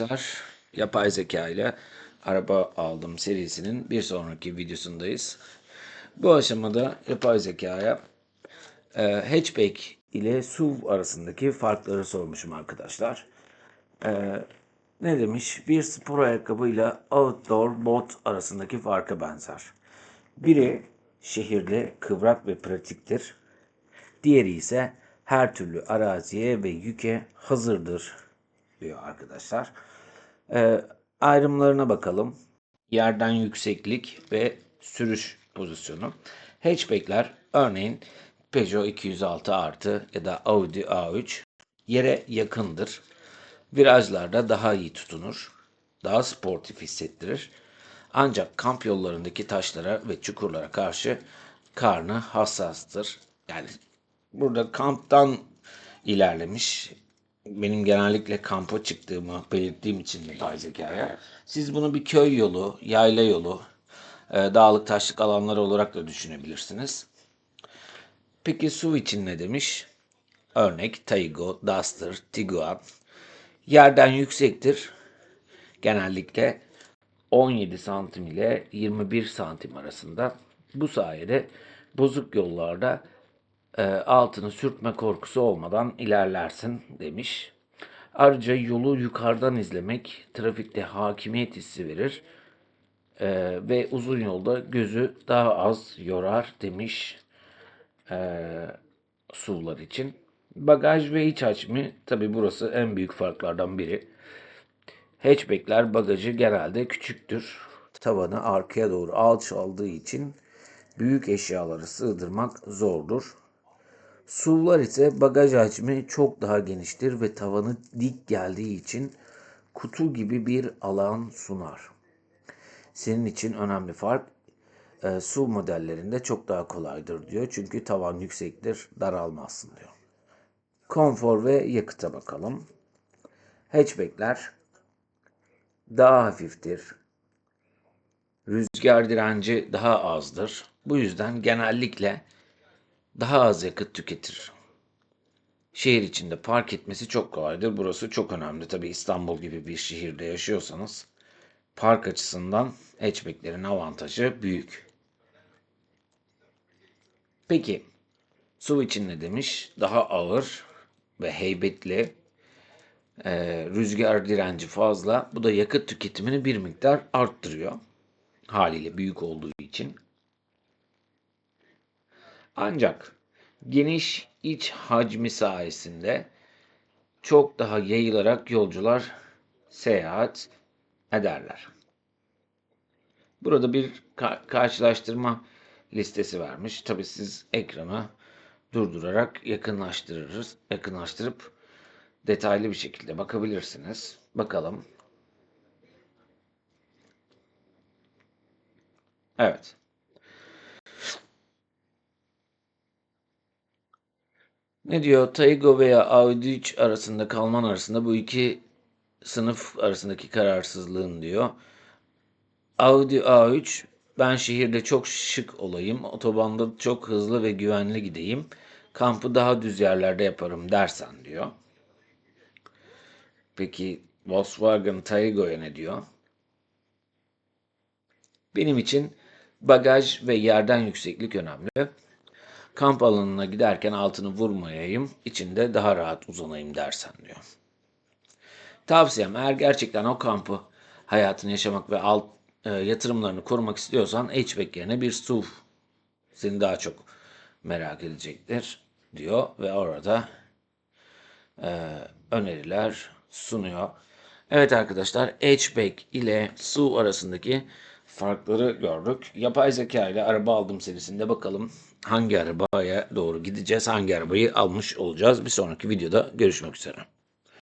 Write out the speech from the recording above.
Arkadaşlar yapay zeka ile araba aldım serisinin bir sonraki videosundayız. Bu aşamada yapay zekaya e, hatchback ile SUV arasındaki farkları sormuşum arkadaşlar. E, ne demiş? Bir spor ayakkabı ile outdoor bot arasındaki farka benzer. Biri şehirde kıvrak ve pratiktir. Diğeri ise her türlü araziye ve yüke hazırdır diyor arkadaşlar. Ee, ayrımlarına bakalım. Yerden yükseklik ve sürüş pozisyonu. Hatchback'ler örneğin Peugeot 206 artı ya da Audi A3 yere yakındır. Virajlarda daha iyi tutunur. Daha sportif hissettirir. Ancak kamp yollarındaki taşlara ve çukurlara karşı karnı hassastır. Yani burada kamptan ilerlemiş. Benim genellikle kampa çıktığımı belirttiğim için yapay zekaya. Siz bunu bir köy yolu, yayla yolu, e, dağlık taşlık alanlar olarak da düşünebilirsiniz. Peki SUV için ne demiş? Örnek Taygo, Duster, Tiguan. Yerden yüksektir. Genellikle 17 santim ile 21 santim arasında. Bu sayede bozuk yollarda altını sürtme korkusu olmadan ilerlersin demiş. Ayrıca yolu yukarıdan izlemek trafikte hakimiyet hissi verir e, ve uzun yolda gözü daha az yorar demiş e, SUV'lar için. Bagaj ve iç hacmi tabi burası en büyük farklardan biri. Hatchback'ler bagajı genelde küçüktür. Tavanı arkaya doğru alçaldığı için büyük eşyaları sığdırmak zordur. SUV'lar ise bagaj hacmi çok daha geniştir ve tavanı dik geldiği için kutu gibi bir alan sunar. Senin için önemli fark e, SUV modellerinde çok daha kolaydır diyor. Çünkü tavan yüksektir, daralmazsın diyor. Konfor ve yakıta bakalım. Hatchback'ler daha hafiftir. Rüzgar direnci daha azdır. Bu yüzden genellikle daha az yakıt tüketir. Şehir içinde park etmesi çok kolaydır. Burası çok önemli. Tabi İstanbul gibi bir şehirde yaşıyorsanız park açısından hatchbacklerin avantajı büyük. Peki SUV için ne demiş? Daha ağır ve heybetli. Ee, rüzgar direnci fazla. Bu da yakıt tüketimini bir miktar arttırıyor. Haliyle büyük olduğu için. Ancak geniş iç hacmi sayesinde çok daha yayılarak yolcular seyahat ederler. Burada bir ka- karşılaştırma listesi vermiş. Tabi siz ekranı durdurarak yakınlaştırırız, yakınlaştırıp detaylı bir şekilde bakabilirsiniz. Bakalım. Evet. Ne diyor? Taygo veya Audi 3 arasında kalman arasında bu iki sınıf arasındaki kararsızlığın diyor. Audi A3 ben şehirde çok şık olayım, otobanda çok hızlı ve güvenli gideyim, kampı daha düz yerlerde yaparım dersen diyor. Peki Volkswagen Taygo'ya ne diyor? Benim için bagaj ve yerden yükseklik önemli. Kamp alanına giderken altını vurmayayım, içinde daha rahat uzanayım dersen diyor. Tavsiyem eğer gerçekten o kampı hayatını yaşamak ve alt e, yatırımlarını korumak istiyorsan hatchback yerine bir SUV seni daha çok merak edecektir diyor ve orada e, öneriler sunuyor. Evet arkadaşlar hatchback ile SUV arasındaki farkları gördük. Yapay zeka ile araba aldım serisinde bakalım hangi arabaya doğru gideceğiz, hangi arabayı almış olacağız. Bir sonraki videoda görüşmek üzere.